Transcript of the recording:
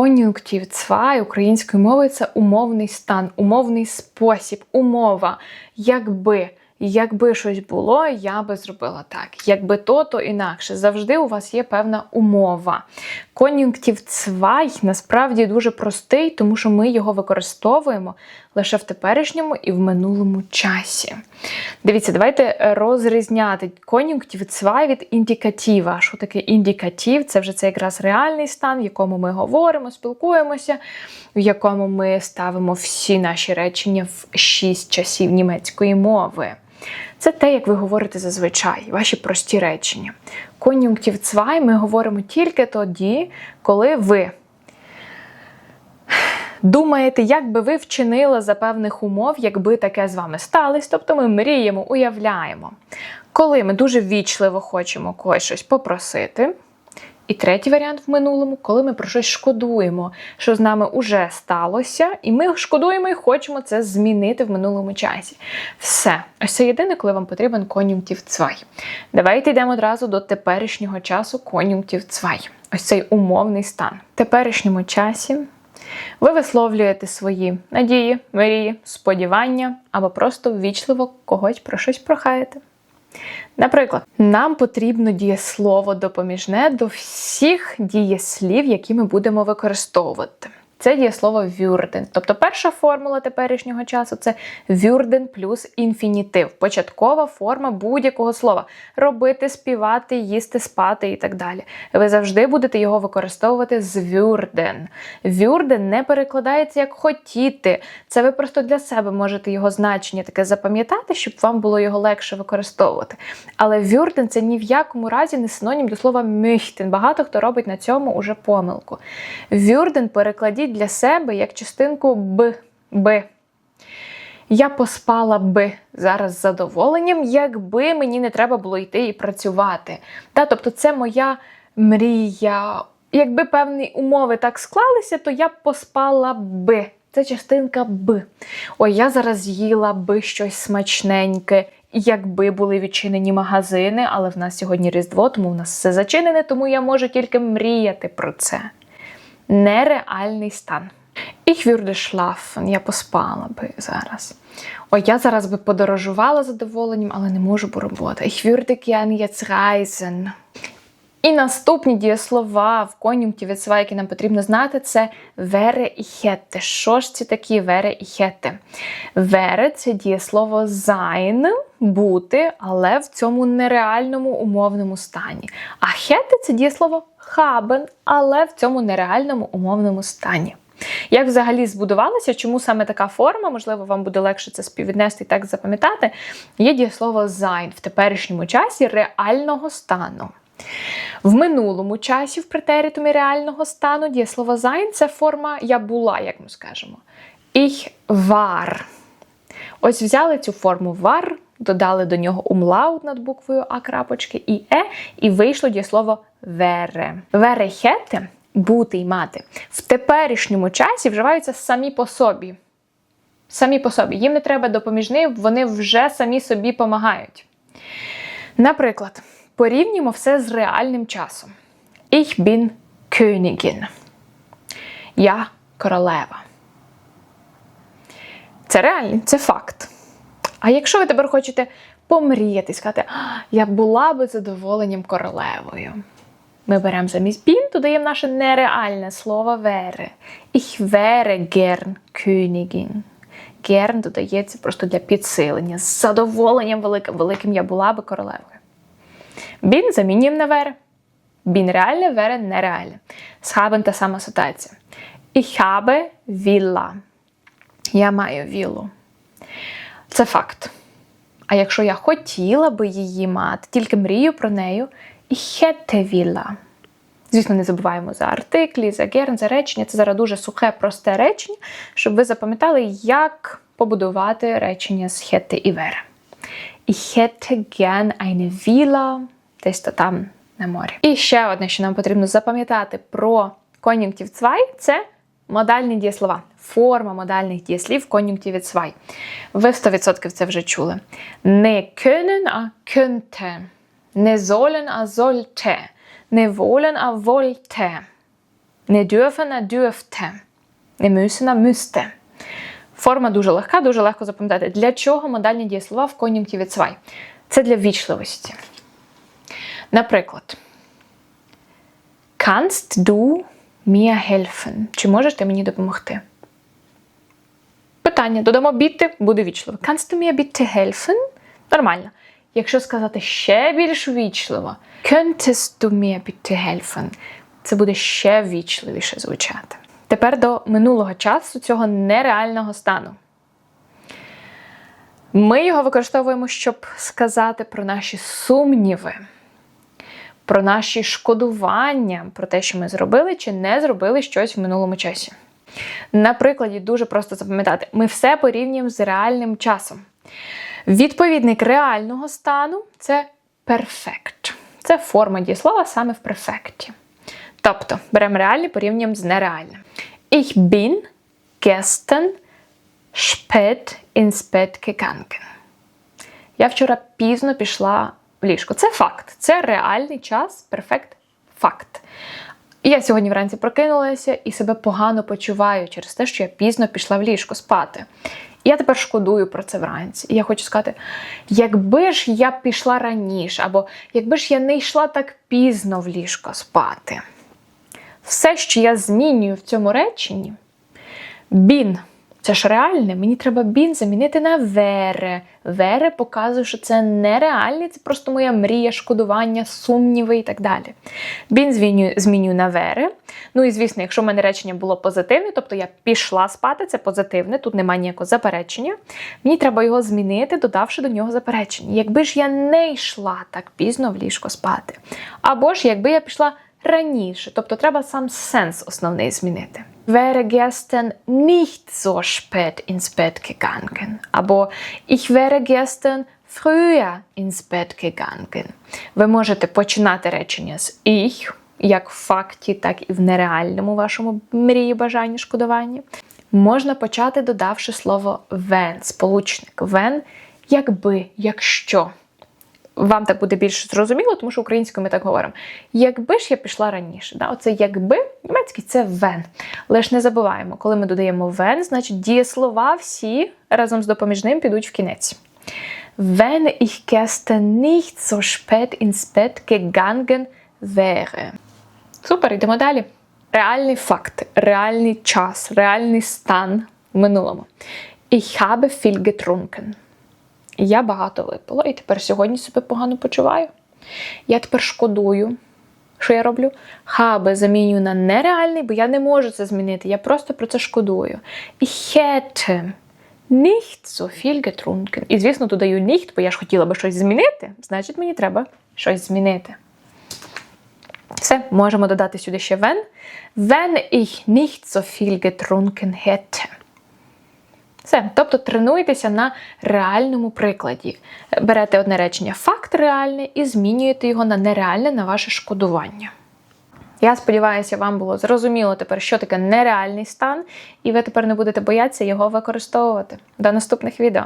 Кон'юнктив 2 українською мовою це умовний стан, умовний спосіб, умова. Якби. Якби щось було, я би зробила так. Якби то, то інакше. Завжди у вас є певна умова. Кон'юнктив цвай насправді дуже простий, тому що ми його використовуємо лише в теперішньому і в минулому часі. Дивіться, давайте розрізняти кон'юнктив цвай від індикатива. Що таке індикатив? Це вже це якраз реальний стан, в якому ми говоримо, спілкуємося, в якому ми ставимо всі наші речення в шість часів німецької мови. Це те, як ви говорите зазвичай, ваші прості речення. Кон'юнктів цвай ми говоримо тільки тоді, коли ви думаєте, як би ви вчинили за певних умов, якби таке з вами сталося. Тобто ми мріємо, уявляємо. Коли ми дуже ввічливо хочемо когось щось попросити. І третій варіант в минулому, коли ми про щось шкодуємо, що з нами вже сталося, і ми шкодуємо і хочемо це змінити в минулому часі. Все. Ось це єдине, коли вам потрібен кон'юнктив цвай. Давайте йдемо одразу до теперішнього часу кон'юнктив цвай. Ось цей умовний стан. В теперішньому часі ви висловлюєте свої надії, мрії, сподівання або просто ввічливо когось про щось прохаєте. Наприклад, нам потрібно дієслово допоміжне до всіх дієслів, які ми будемо використовувати. Це дієслово вюрден. Тобто перша формула теперішнього часу це вюрден плюс інфінітив. Початкова форма будь-якого слова. Робити, співати, їсти, спати і так далі. Ви завжди будете його використовувати з вюрден. Вюрден не перекладається як хотіти. Це ви просто для себе можете його значення таке запам'ятати, щоб вам було його легше використовувати. Але вюрден це ні в якому разі не синонім до слова мюхтен. Багато хто робить на цьому уже помилку. Вюрден перекладіть для себе як частинку б. б. Я поспала би зараз з задоволенням, якби мені не треба було йти і працювати. Та, тобто, це моя мрія. Якби певні умови так склалися, то я б поспала би. Це частинка б. Ой, я зараз їла би щось смачненьке. Якби були відчинені магазини, але в нас сьогодні Різдво, тому в нас все зачинене, тому я можу тільки мріяти про це нереальний стан. Ich würde schlafen, я поспала би зараз. Ой, я зараз би подорожувала задоволенням, але не можу, бо робота. Ich würde gern jetzt reisen. І наступні дієслова в кон'юнктиві цва, які нам потрібно знати, це вере і хетте. Що ж ці такі вере і хетте? Вере це дієслово sein, бути, але в цьому нереальному умовному стані. А хетте це дієслово haben, але в цьому нереальному умовному стані. Як взагалі збудувалося, чому саме така форма, можливо, вам буде легше це співвіднести і так запам'ятати, є дієслово sein в теперішньому часі реального стану. В минулому часі, в претеритумі реального стану, дієслово sein це форма я була, як ми скажемо. Ich war. Ось взяли цю форму war, додали до нього умлаут над буквою А крапочки і Е, і вийшло дієслово wäre. Wäre hätte – бути й мати. В теперішньому часі вживаються самі по собі. Самі по собі. Їм не треба допоміжних, вони вже самі собі помагають. Наприклад, порівнюємо все з реальним часом. Ich bin Königin. Я королева. Це реальний, це факт. А якщо ви тепер хочете помріяти і сказати, я була би задоволенням королевою. Ми беремо замість bin, додаємо наше нереальне слово wäre. Ich wäre gern Königin. Gern додається просто для підсилення. З задоволенням великим, великим я була би королевою. Bin замінюємо на wäre. Bin реальне, wäre нереальне. Haben та сама ситуація. Ich habe Villa. Я маю віллу. Це факт. А якщо я хотіла би її мати, тільки мрію про нею, ich hätte Villa. Звісно, не забуваємо за артиклі, за герн, за речення. Це зараз дуже сухе, просте речення, щоб ви запам'ятали, як побудувати речення з hätte і wäre. Ich hätte gern eine десь то там на морі. І ще одне, що нам потрібно запам'ятати про кон'юнктив цвай, це модальні дієслова. Форма модальних дієслів в кон'юнктиві цвай. Ви 100% це вже чули. Не können, а könnte. Не sollen, а sollte. Не wollen, а wollte. Не dürfen, а dürfte. Не müssen, а müsste. Форма дуже легка, дуже легко запам'ятати. Для чого модальні дієслова в кон'юнктиві цвай? Це для вічливості. Наприклад, Kannst du mir helfen? Чи можеш ти мені допомогти? Питання. Додамо біти, буде вічливо. Kannst du mir bitte helfen? Нормально. Якщо сказати ще більш вічливо, Könntest du mir bitte helfen? Це буде ще вічливіше звучати. Тепер до минулого часу цього нереального стану. Ми його використовуємо, щоб сказати про наші сумніви, про наші шкодування, про те, що ми зробили чи не зробили щось в минулому часі. На прикладі дуже просто запам'ятати: ми все порівнюємо з реальним часом. Відповідник реального стану це перфект. Це форма дієслова саме в перфекті. Тобто беремо реальний, порівнюємо з нереальним. Ich bin gestern spät ins Bett gegangen. Я вчора пізно пішла ліжко. Це факт. Це реальний час, перфект факт. Я сьогодні вранці прокинулася і себе погано почуваю через те, що я пізно пішла в ліжко спати. І я тепер шкодую про це вранці. І я хочу сказати: якби ж я пішла раніше, або якби ж я не йшла так пізно в ліжко спати. Все, що я змінюю в цьому реченні, бін. Це ж реальне, мені треба бін замінити на вере. Вере показує, що це нереальне, це просто моя мрія, шкодування, сумніви і так далі. Бін змінюю, на вере. Ну і звісно, якщо в мене речення було позитивне, тобто я пішла спати, це позитивне, тут немає ніякого заперечення. Мені треба його змінити, додавши до нього заперечення. Якби ж я не йшла так пізно в ліжко спати. Або ж якби я пішла раніше, тобто треба сам сенс основний змінити. Wäre gestern nicht so spät ins Bett gegangen. Або ich wäre gestern früher ins Bett gegangen. Ви можете починати речення з ich, як в факті, так і в нереальному вашому мрії, бажанні, шкодуванні. Можна почати, додавши слово when, сполучник. When – якби, якщо вам так буде більш зрозуміло, тому що українською ми так говоримо. Якби ж я пішла раніше, да? оце якби німецький це. Але ж не забуваємо, коли ми додаємо when, значить дієслова всі разом з допоміжним підуть в кінець. Wenn ich gestern nicht so spät ins Bett gegangen wäre. Супер, йдемо далі. Реальний факт, реальний час, реальний стан в минулому. Ich habe viel getrunken. Я багато випила, і тепер сьогодні себе погано почуваю. Я тепер шкодую. Що я роблю? Habe замінюю на нереальний, бо я не можу це змінити. Я просто про це шкодую. Ich hätte nicht so viel getrunken. І, звісно, додаю nicht, бо я ж хотіла би щось змінити, значить, мені треба щось змінити. Все, можемо додати сюди ще wenn. Wenn ich nicht so viel getrunken hätte. Все, тобто тренуйтеся на реальному прикладі. Берете одне речення факт реальний і змінюєте його на нереальне на ваше шкодування. Я сподіваюся, вам було зрозуміло тепер, що таке нереальний стан, і ви тепер не будете боятися його використовувати. До наступних відео!